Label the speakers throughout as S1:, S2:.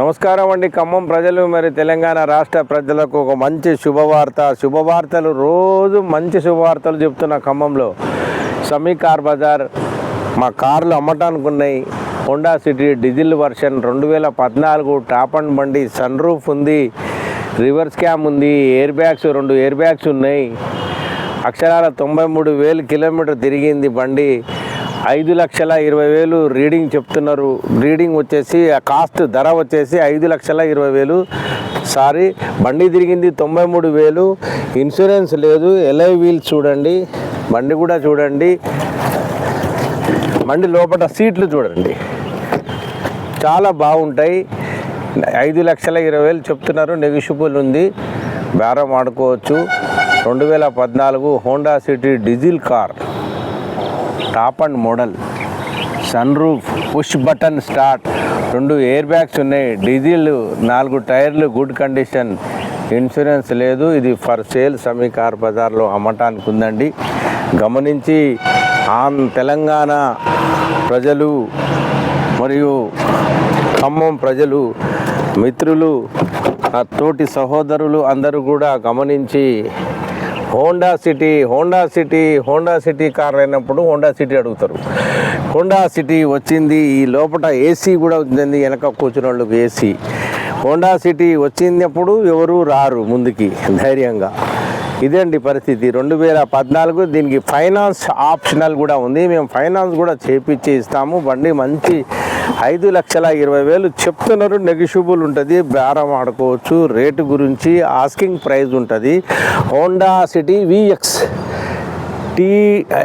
S1: నమస్కారం అండి. ఖమ్మం ప్రజలు మరి తెలంగాణ రాష్ట్ర ప్రజలకు ఒక మంచి శుభవార్త శుభవార్తలు రోజు మంచి శుభవార్తలు చెప్తున్న ఖమ్మంలో. సమీ కార్ బజార్ మా కార్లు అమ్మటానికి ఉన్నాయి హోండా సిటీ డీజిల్ వర్షన్ రెండు వేల పద్నాలుగు టాప్ అండ్ బండి సన్ రూఫ్ ఉంది. రివర్స్ క్యామ్ ఉంది. ఎయిర్ బ్యాగ్స్ రెండు ఎయిర్ బ్యాగ్స్ ఉన్నాయి. అక్షరాల తొంభై మూడు వేలు కిలోమీటర్ తిరిగింది బండి. ఐదు లక్షల ఇరవై వేలు రీడింగ్ చెప్తున్నారు. రీడింగ్ వచ్చేసి ఆ కాస్ట్ ధర వచ్చేసి ఐదు లక్షల ఇరవై వేలు. సారీ బండి తిరిగింది తొంభై మూడు వేలు. ఇన్సూరెన్స్ లేదు ఎల్ఐ వీల్స్ చూడండి. బండి కూడా చూడండి. బండి లోపల సీట్లు చూడండి. చాలా బాగుంటాయి. ఐదు లక్షల ఇరవై వేలు చెప్తున్నారు. నెగిషిబుల్ ఉంది. బేరం ఆడుకోవచ్చు రెండు వేల పద్నాలుగు Honda City diesel car. Top end model. Sun roof push button start. రెండు ఎయిర్ బ్యాగ్స్ ఉన్నాయి. డీజిల్ నాలుగు టైర్లు గుడ్ కండిషన్. ఇన్సూరెన్స్ లేదు. ఇది ఫర్ సేల్ సమీ కార్ బజార్లో అమ్మటానికి ఉందండి గమనించి ఆన్ తెలంగాణ ప్రజలు మరియు ఖమ్మం ప్రజలు మిత్రులు తోటి సహోదరులు అందరూ కూడా గమనించి Honda City Honda City Honda City car అయినప్పుడు హోండా సిటీ అడుగుతారు. హోండా సిటీ వచ్చింది ఈ లోపల ఏసీ కూడా వచ్చింది వెనక కూర్చున్న వాళ్ళకి ఏసీ హోండా సిటీ వచ్చినప్పుడు ఎవరు రారు ముందుకి ధైర్యంగా. ఇదండి పరిస్థితి? రెండు వేల పద్నాలుగు దీనికి ఫైనాన్స్ ఆప్షనల్ కూడా ఉంది. మేము ఫైనాన్స్ కూడా చేపించి ఇస్తాము. బండి మంచి ఐదు లక్షల ఇరవై వేలు చెప్తున్నారు. నెగిషిబుల్ ఉంటుంది. బేరం ఆడుకోవచ్చు. రేటు గురించి ఆస్కింగ్ ప్రైస్ ఉంటుంది. హోండా సిటీ విఎక్స్ టీ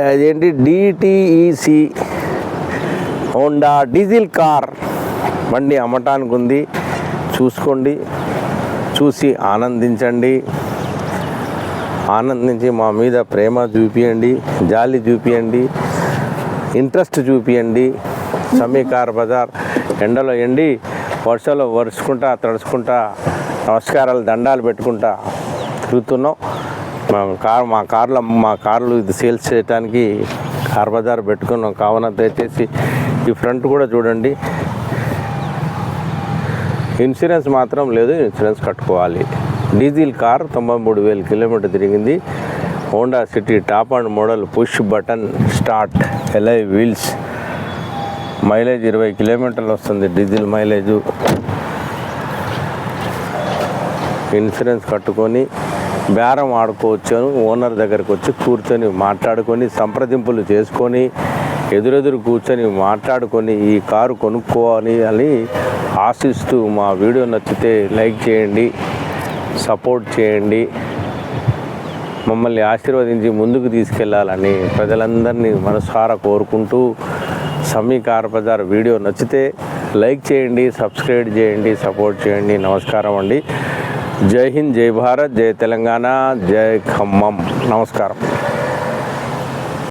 S1: అదేంటి? డిటిఈసి హోండా డీజిల్ కార్ బండి అమ్మటానికి ఉంది. చూసుకోండి. చూసి ఆనందించండి. ఆనందించి మా మీద ప్రేమ చూపియండి జాలి చూపియండి ఇంట్రెస్ట్ చూపియండి సమీకార్ బజార్ ఎండలో ఎండి వర్షంలో వరుచుకుంటా తడుచుకుంటా నమస్కారాలు దండాలు పెట్టుకుంటా తిరుగుతున్నాం. మా కార్ మా కార్లో మా కార్లు ఇది సేల్స్ చేయడానికి కార్ బజార్ పెట్టుకున్నాం. కావున దయచేసి ఈ ఫ్రంట్ కూడా చూడండి. ఇన్సూరెన్స్ మాత్రం లేదు ఇన్సూరెన్స్ కట్టుకోవాలి. డీజిల్ కార్ తొంభై మూడు వేల కిలోమీటర్ తిరిగింది. Honda City top end model push button start alloy wheels. Mileage ఇరవై కిలోమీటర్లు వస్తుంది డీజిల్ మైలేజు. ఇన్సూరెన్స్ కట్టుకొని బేరం ఆడుకోవచ్చాను. ఓనర్ దగ్గరకు వచ్చి కూర్చొని మాట్లాడుకొని సంప్రదింపులు చేసుకొని ఎదురెదురు కూర్చొని మాట్లాడుకొని ఈ కారు కొనుక్కోవాలి అని ఆశిస్తూ మా వీడియో నచ్చితే లైక్ చేయండి. సపోర్ట్ చేయండి. మమ్మల్ని ఆశీర్వదించి ముందుకు తీసుకెళ్ళాలని ప్రజలందరినీ మనసారా కోరుకుంటూ సమీ కార్ బజార్ వీడియో నచ్చితే లైక్ చేయండి సబ్స్క్రైబ్ చేయండి సపోర్ట్ చేయండి. నమస్కారం అండి. జై హింద్ జై భారత్ జై తెలంగాణ జై ఖమ్మం. నమస్కారం.